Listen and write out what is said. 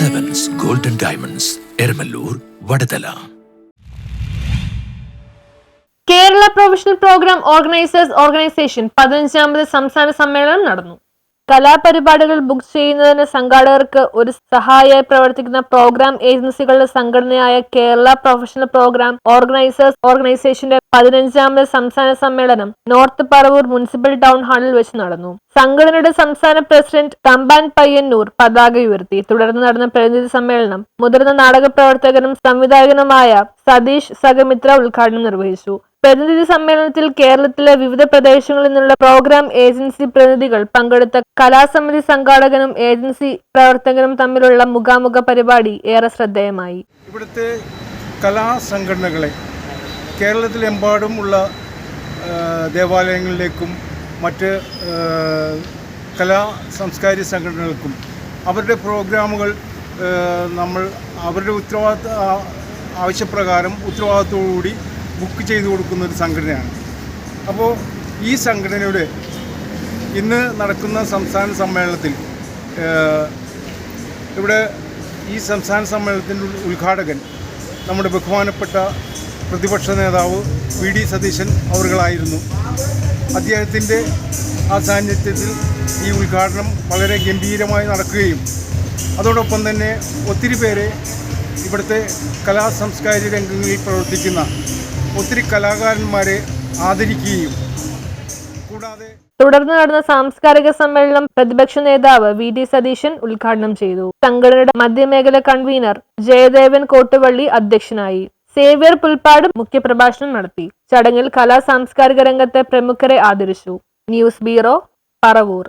Diamonds Eramalloor Vadathala Kerala professional programme organisers organisation പതിനഞ്ചാമത് സംസ്ഥാന സമ്മേളനം നടന്നു. കലാപരിപാടികൾ ബുക്ക് ചെയ്യുന്നതിന് സംഘാടകർക്ക് ഒരു സഹായിയായി പ്രവർത്തിക്കുന്ന പ്രോഗ്രാം ഏജൻസികളുടെ സംഘടനയായ കേരള പ്രൊഫഷണൽ പ്രോഗ്രാം ഓർഗനൈസേഴ്സ് ഓർഗനൈസേഷന്റെ പതിനഞ്ചാമത് സംസ്ഥാന സമ്മേളനം നോർത്ത് പറവൂർ മുനിസിപ്പൽ ടൗൺ ഹാളിൽ വെച്ച് നടന്നു. സംഘടനയുടെ സംസ്ഥാന പ്രസിഡന്റ് തമ്പാൻ പയ്യന്നൂർ പതാക ഉയർത്തി. തുടർന്ന് നടന്ന പ്രതിനിധി സമ്മേളനം മുതിർന്ന നാടക പ്രവർത്തകനും സംവിധായകനുമായ സതീഷ് സഗമിത്ര ഉദ്ഘാടനം നിർവഹിച്ചു. പ്രതിനിധി സമ്മേളനത്തിൽ കേരളത്തിലെ വിവിധ പ്രദേശങ്ങളിൽ നിന്നുള്ള പ്രോഗ്രാം ഏജൻസി പ്രതിനിധികൾ പങ്കെടുത്ത കലാസമിതി സംഘാടകനും ഏജൻസി പ്രവർത്തകനും തമ്മിലുള്ള മുഖാമുഖ പരിപാടി ഏറെ ശ്രദ്ധേയമായി. ഇവിടുത്തെ കലാസംഘടനകളെ കേരളത്തിലെമ്പാടുമുള്ള ദേവാലയങ്ങളിലേക്കും മറ്റ് കലാ സാംസ്കാരിക സംഘടനകൾക്കും അവരുടെ പ്രോഗ്രാമുകൾ നമ്മൾ അവരുടെ ഉത്തരവാദിത്ത ആവശ്യപ്രകാരം ആവശ്യപ്രകാരം ഉത്തരവാദിത്തോടുകൂടി ബുക്ക് ചെയ്തു കൊടുക്കുന്ന ഒരു സംഘടനയാണ്. അപ്പോൾ ഈ സംഘടനയുടെ ഇന്ന് നടക്കുന്ന സംസ്ഥാന സമ്മേളനത്തിൽ ഇവിടെ ഈ സംസ്ഥാന സമ്മേളനത്തിന്റെ ഉദ് ഉദ്ഘാടകൻ നമ്മുടെ ബഹുമാനപ്പെട്ട പ്രതിപക്ഷ നേതാവ് വി ഡി സതീശൻ അവറുകളായിരുന്നു. അദ്ദേഹത്തിന്റെ ആ സാന്നിധ്യത്തിൽ ഈ ഉദ്ഘാടനം വളരെ ഗംഭീരമായി നടക്കുകയും അതോടൊപ്പം തന്നെ ഒത്തിരി പേരെ ഇവിടുത്തെ കലാ സാംസ്കാരിക രംഗങ്ങളിൽ പ്രവർത്തിക്കുന്ന ഒത്തിരി കലാകാരന്മാരെ ആദരിക്കുകയും കൂടാതെ തുടർന്ന് നടന്ന സാംസ്കാരിക സമ്മേളനം പ്രതിപക്ഷ നേതാവ് വി ഡി സതീശൻ ഉദ്ഘാടനം ചെയ്തു. സംഘടനയുടെ മധ്യമേഖല കൺവീനർ ജയദേവൻ കോട്ടുവള്ളി അധ്യക്ഷനായി. സേവ്യർ പുൽപ്പാട് മുഖ്യപ്രഭാഷണം നടത്തി. ചടങ്ങിൽ കലാ സാംസ്കാരിക രംഗത്തെ പ്രമുഖരെ ആദരിച്ചു. News bureau Paravur.